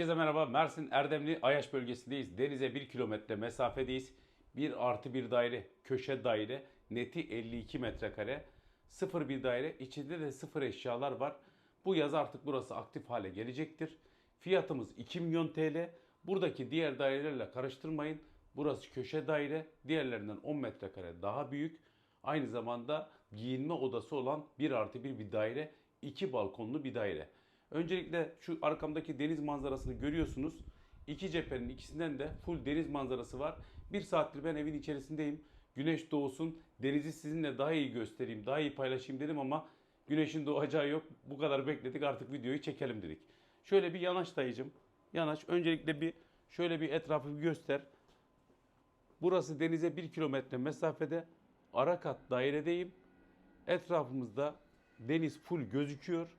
Herkese merhaba. Mersin Erdemli Ayaş bölgesindeyiz. Denize 1 kilometre mesafedeyiz. 1 artı bir daire, köşe daire, neti 52 metrekare. Sıfır bir daire, içinde de sıfır eşyalar var. Bu yaz artık burası aktif hale gelecektir. Fiyatımız 2 milyon TL. Buradaki diğer dairelerle karıştırmayın. Burası köşe daire, diğerlerinden 10 metrekare daha büyük. Aynı zamanda giyinme odası olan 1 artı 1 bir daire, 2 balkonlu bir daire. Öncelikle şu arkamdaki deniz manzarasını görüyorsunuz. İki cephenin ikisinden de full deniz manzarası var. Bir saattir ben evin içerisindeyim. Güneş doğsun, denizi sizinle daha iyi göstereyim, daha iyi paylaşayım dedim ama güneşin doğacağı yok. Bu kadar bekledik artık videoyu çekelim dedik. Şöyle bir yanaş dayıcım. Yanaş. Öncelikle bir şöyle bir etrafı bir göster. Burası denize 1 kilometre mesafede. Ara kat dairedeyim. Etrafımızda deniz full gözüküyor.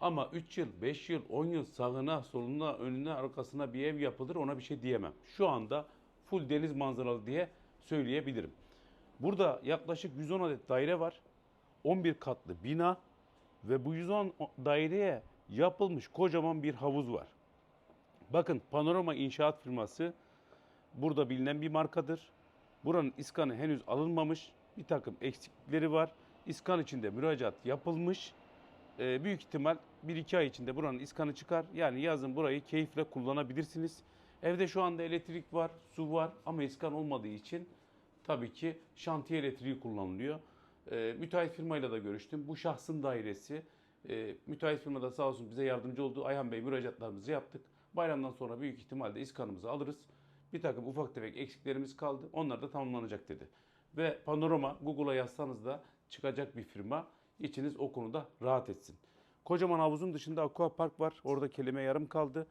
Ama 3 yıl, 5 yıl, 10 yıl sağına, soluna, önüne, arkasına bir ev yapılır ona bir şey diyemem. Şu anda full deniz manzaralı diye söyleyebilirim. Burada yaklaşık 110 adet daire var. 11 katlı bina ve bu 110 daireye yapılmış kocaman bir havuz var. Bakın Panorama İnşaat firması burada bilinen bir markadır. Buranın iskanı henüz alınmamış. Bir takım eksiklikleri var. İskan içinde müracaat yapılmış. Ee, büyük ihtimal 1-2 ay içinde buranın iskanı çıkar. Yani yazın burayı keyifle kullanabilirsiniz. Evde şu anda elektrik var, su var ama iskan olmadığı için tabii ki şantiye elektriği kullanılıyor. Ee, müteahhit firmayla da görüştüm. Bu şahsın dairesi. Ee, müteahhit firma da sağ olsun bize yardımcı oldu. Ayhan Bey müracaatlarımızı yaptık. Bayramdan sonra büyük ihtimalle iskanımızı alırız. Bir takım ufak tefek eksiklerimiz kaldı. Onlar da tamamlanacak dedi. Ve Panorama Google'a yazsanız da çıkacak bir firma. İçiniz o konuda rahat etsin. Kocaman havuzun dışında aqua park var. Orada kelime yarım kaldı.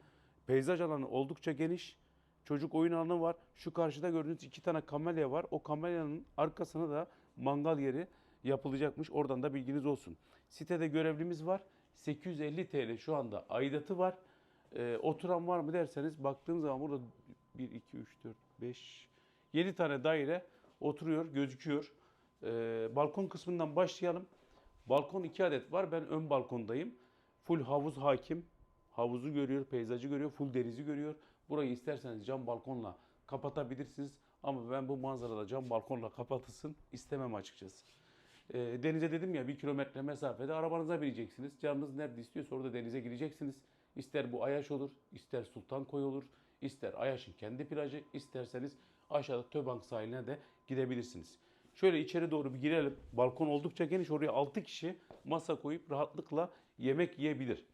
Peyzaj alanı oldukça geniş. Çocuk oyun alanı var. Şu karşıda gördüğünüz iki tane kamelya var. O kamelyanın arkasına da mangal yeri yapılacakmış. Oradan da bilginiz olsun. Sitede görevlimiz var. 850 TL şu anda aidatı var. Ee, oturan var mı derseniz baktığım zaman burada 1, 2, 3, 4, 5, 7 tane daire oturuyor, gözüküyor. Ee, balkon kısmından başlayalım. Balkon 2 adet var. Ben ön balkondayım. Full havuz hakim. Havuzu görüyor, peyzajı görüyor, full denizi görüyor. Burayı isterseniz cam balkonla kapatabilirsiniz. Ama ben bu manzarada cam balkonla kapatılsın istemem açıkçası. Ee, denize dedim ya bir kilometre mesafede arabanıza bineceksiniz. Canınız nerede istiyorsa orada denize gireceksiniz. İster bu Ayaş olur, ister Sultankoy olur, ister Ayaş'ın kendi plajı, isterseniz aşağıda Töbank sahiline de gidebilirsiniz. Şöyle içeri doğru bir girelim. Balkon oldukça geniş. Oraya 6 kişi masa koyup rahatlıkla yemek yiyebilir.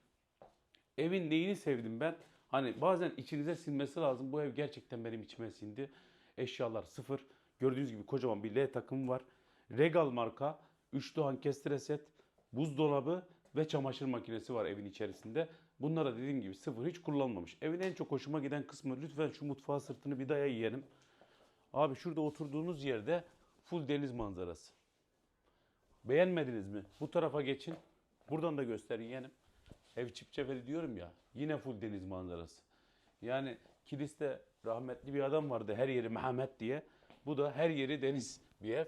Evin neyini sevdim ben? Hani bazen içinize sinmesi lazım. Bu ev gerçekten benim içime sindi. Eşyalar sıfır. Gördüğünüz gibi kocaman bir L takımı var. Regal marka 3 Doğan kestre set, buzdolabı ve çamaşır makinesi var evin içerisinde. Bunlara dediğim gibi sıfır hiç kullanmamış. Evin en çok hoşuma giden kısmı lütfen şu mutfağa sırtını bir daya yiyelim. Abi şurada oturduğunuz yerde full deniz manzarası. Beğenmediniz mi? Bu tarafa geçin. Buradan da gösterin yeğenim. Ev çipçefeli diyorum ya. Yine full deniz manzarası. Yani kiliste rahmetli bir adam vardı her yeri Mehmet diye. Bu da her yeri deniz bir ev.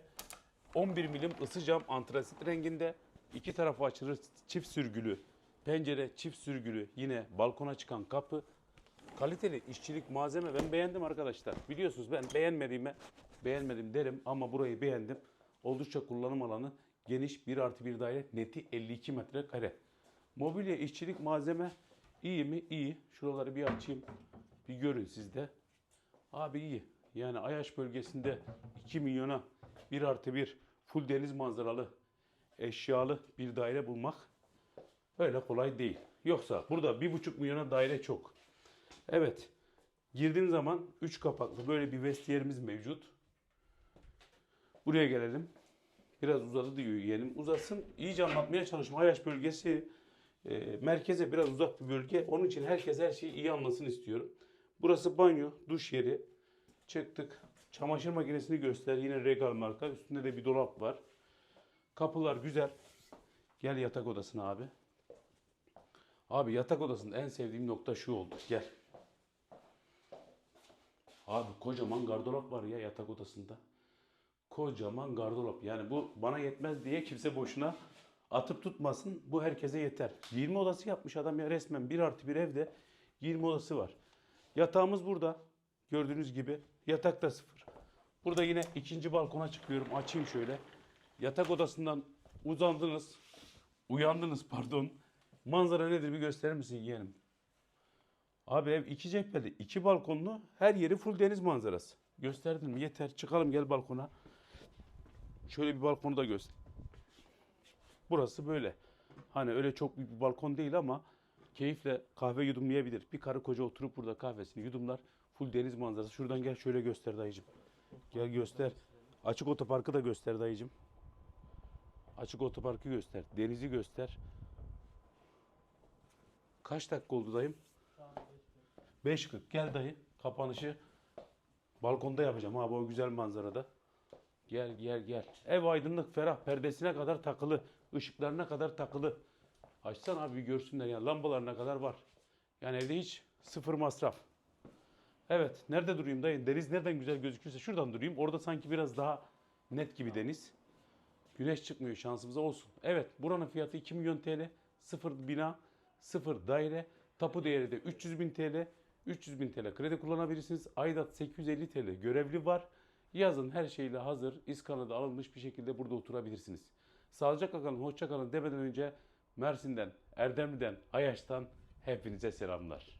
11 milim ısı cam antrasit renginde. İki tarafı açılır çift sürgülü. Pencere çift sürgülü. Yine balkona çıkan kapı. Kaliteli işçilik malzeme ben beğendim arkadaşlar. Biliyorsunuz ben beğenmediğime beğenmedim derim ama burayı beğendim. Oldukça kullanım alanı geniş 1 artı 1 daire neti 52 metrekare. Mobilya işçilik malzeme iyi mi? İyi. Şuraları bir açayım. Bir görün siz de. Abi iyi. Yani Ayaş bölgesinde 2 milyona 1 artı 1 full deniz manzaralı eşyalı bir daire bulmak öyle kolay değil. Yoksa burada 1,5 milyona daire çok. Evet. Girdiğin zaman 3 kapaklı böyle bir vestiyerimiz mevcut. Buraya gelelim. Biraz uzadı diyor yeğenim. Uzasın. İyice anlatmaya çalışma. Ayaş bölgesi e, merkeze biraz uzak bir bölge. Onun için herkes her şeyi iyi anlasın istiyorum. Burası banyo, duş yeri. Çıktık. Çamaşır makinesini göster. Yine Regal marka. Üstünde de bir dolap var. Kapılar güzel. Gel yatak odasına abi. Abi yatak odasında en sevdiğim nokta şu oldu. Gel. Abi kocaman gardırop var ya yatak odasında. Kocaman gardırop. Yani bu bana yetmez diye kimse boşuna atıp tutmasın. Bu herkese yeter. 20 odası yapmış adam ya resmen 1 artı bir evde 20 odası var. Yatağımız burada. Gördüğünüz gibi. Yatak da sıfır. Burada yine ikinci balkona çıkıyorum. Açayım şöyle. Yatak odasından uzandınız. Uyandınız pardon. Manzara nedir bir gösterir misin yeğenim? Abi ev iki cepheli, iki balkonlu, her yeri full deniz manzarası. Gösterdin mi? Yeter. Çıkalım gel balkona. Şöyle bir balkonu da göster. Burası böyle. Hani öyle çok büyük bir balkon değil ama keyifle kahve yudumlayabilir. Bir karı koca oturup burada kahvesini yudumlar. Full deniz manzarası. Şuradan gel şöyle göster dayıcım. Gel göster. Açık otoparkı da göster dayıcım. Açık otoparkı göster. Denizi göster. Kaç dakika oldu dayım? 5.40. Gel dayı. Kapanışı balkonda yapacağım abi o güzel manzarada. Gel gel gel. Ev aydınlık, ferah. Perdesine kadar takılı. ışıklarına kadar takılı. Açsana abi görsünler ya. Lambalarına kadar var. Yani evde hiç sıfır masraf. Evet. Nerede durayım dayı? Deniz nereden güzel gözükürse şuradan durayım. Orada sanki biraz daha net gibi deniz. Güneş çıkmıyor şansımıza olsun. Evet buranın fiyatı 2 milyon TL. Sıfır bina, sıfır daire. Tapu değeri de 300 bin TL. 300 bin TL kredi kullanabilirsiniz. Aidat 850 TL görevli var. Yazın her şeyle hazır, iskanı da alınmış bir şekilde burada oturabilirsiniz. Sağlıcakla kalın, hoşça kalın demeden önce Mersin'den, Erdemli'den, Ayaş'tan hepinize selamlar.